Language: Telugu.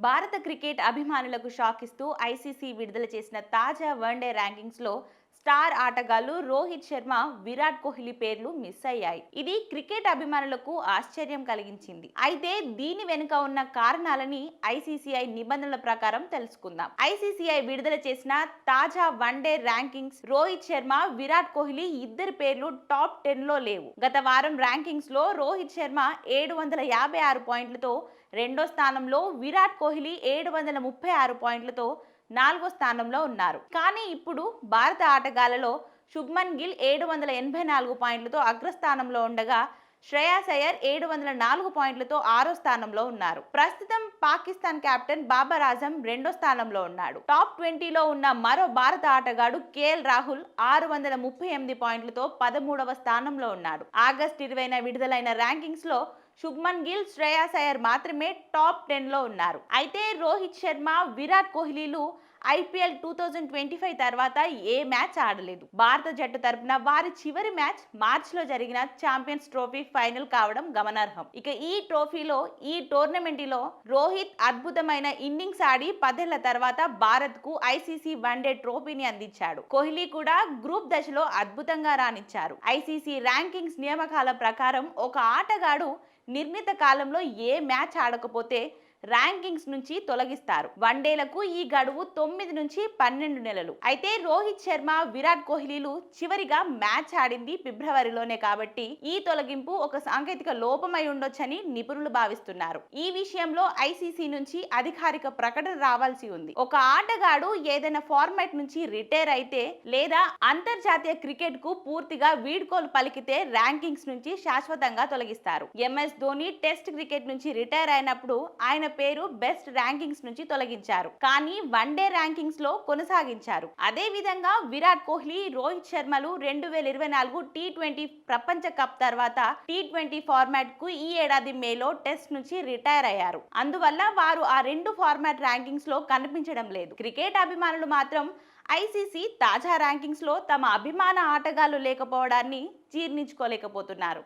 భారత క్రికెట్ అభిమానులకు షాక్ ఇస్తూ ఐసీసీ విడుదల చేసిన తాజా వన్డే ర్యాంకింగ్స్లో స్టార్ ఆటగాళ్ళు రోహిత్ శర్మ విరాట్ కోహ్లీ పేర్లు మిస్ అయ్యాయి. ఇది క్రికెట్ అభిమానులకు ఆశ్చర్యం కలిగించింది. అయితే దీని వెనుక ఉన్న కారణాలని ఐసీసీఐ నిబంధనల ప్రకారం తెలుసుకుందాం. ఐసీసీఐ విడుదల చేసిన తాజా one day rankings Rohit Sharma Virat Kohli ఇద్దరు పేర్లు టాప్ టెన్లో లేవు. గత వారం ర్యాంకింగ్స్లో రోహిత్ శర్మ ఏడు వందల యాభై ఆరు పాయింట్లతో రెండో స్థానంలో విరాట్ కోహ్లీ ఏడు వందల ముప్పై ఆరు పాయింట్లతో నాలుగో స్థానంలో ఉన్నారు. కానీ ఇప్పుడు భారత ఆటగాళ్ళలో శుభ్మన్ గిల్ ఏడు వందల ఎనభై నాలుగు పాయింట్లతో అగ్రస్థానంలో ఉండగా శ్రేయాస్ అయ్యర్ ఏడు వందల నాలుగు పాయింట్లతో ఆరో స్థానంలో ఉన్నారు. ప్రస్తుతం పాకిస్తాన్ కెప్టెన్ బాబర్ ఆజం రెండో స్థానంలో ఉన్నాడు. టాప్ ట్వంటీలో ఉన్న మరో భారత ఆటగాడు కేఎల్ రాహుల్ ఆరు వందల ముప్పై ఎనిమిది పాయింట్లతో పదమూడవ స్థానంలో ఉన్నాడు. ఆగస్ట్ ఇరవైన విడుదలైన ర్యాంకింగ్స్లో శుభ్మన్ గిల్ శ్రేయాస్ అయ్యర్ మాత్రమే టాప్ టెన్లో ఉన్నారు. అయితే Rohit Sharma Virat కోహ్లీలు IPL two thousand twenty five తర్వాత ఏ మ్యాచ్ ఆడలేదు. భారత జట్టు తరపున వారి చివరి మ్యాచ్ మార్చిలో జరిగిన ఛాంపియన్స్ ట్రోఫీ ఫైనల్ కావడం గమనార్హం. ఇక ఈ ట్రోఫీలో ఈ టోర్నమెంట్లో రోహిత్ అద్భుతమైన ఇన్నింగ్స్ ఆడి పదేళ్ళ తర్వాత భారత్కు ఐసీసీ వన్డే ట్రోఫీని అందించాడు. కోహ్లీ కూడా గ్రూప్ దశలో అద్భుతంగా రాణించారు. ఐసీసీ ర్యాంకింగ్స్ నియామకాల ప్రకారం ఒక ఆటగాడు నిర్ణీత కాలంలో ఏ మ్యాచ్ ఆడకపోతే ర్యాంకింగ్స్ నుంచి తొలగిస్తారు. వన్డేలకు ఈ గడువు తొమ్మిది నుంచి పన్నెండు నెలలు. అయితే రోహిత్ శర్మ విరాట్ కోహ్లీలు చివరిగా మ్యాచ్ ఆడింది ఫిబ్రవరిలోనే కాబట్టి ఈ తొలగింపు ఒక సాంకేతిక లోపమై ఉండొచ్చని నిపుణులు భావిస్తున్నారు. ఈ విషయంలో ఐసీసీ నుంచి అధికారిక ప్రకటన రావాల్సి ఉంది. ఒక ఆటగాడు ఏదైనా ఫార్మాట్ నుంచి రిటైర్ అయితే లేదా అంతర్జాతీయ క్రికెట్కు పూర్తిగా వీడ్కోలు పలికితే ర్యాంకింగ్స్ నుంచి శాశ్వతంగా తొలగిస్తారు. ఎంఎస్ ధోని టెస్ట్ క్రికెట్ నుంచి రిటైర్ అయినప్పుడు ఆయన పేరు బెస్ట్ ర్యాంకింగ్స్ నుంచి తొలగించారు. కానీ వన్డే ర్యాంకింగ్స్లో కొనసాగించారు. అదే విధంగా విరాట్ కోహ్లీ రోహిత్ శర్మలు రెండు వేల ఇరవై నాలుగు టీ ట్వంటీ ప్రపంచ కప్ తర్వాత టీ ట్వంటీ ఫార్మాట్కు ఈ ఏడాది మేలో టెస్ట్ నుంచి రిటైర్ అయ్యారు. అందువల్ల వారు ఆ రెండు ఫార్మాట్ ర్యాంకింగ్స్లో కనిపించడం లేదు. క్రికెట్ అభిమానులు మాత్రం ఐసీసీ తాజా ర్యాంకింగ్స్లో తమ అభిమాన ఆటగాళ్ళు లేకపోవడాన్ని జీర్ణించుకోలేకపోతున్నారు.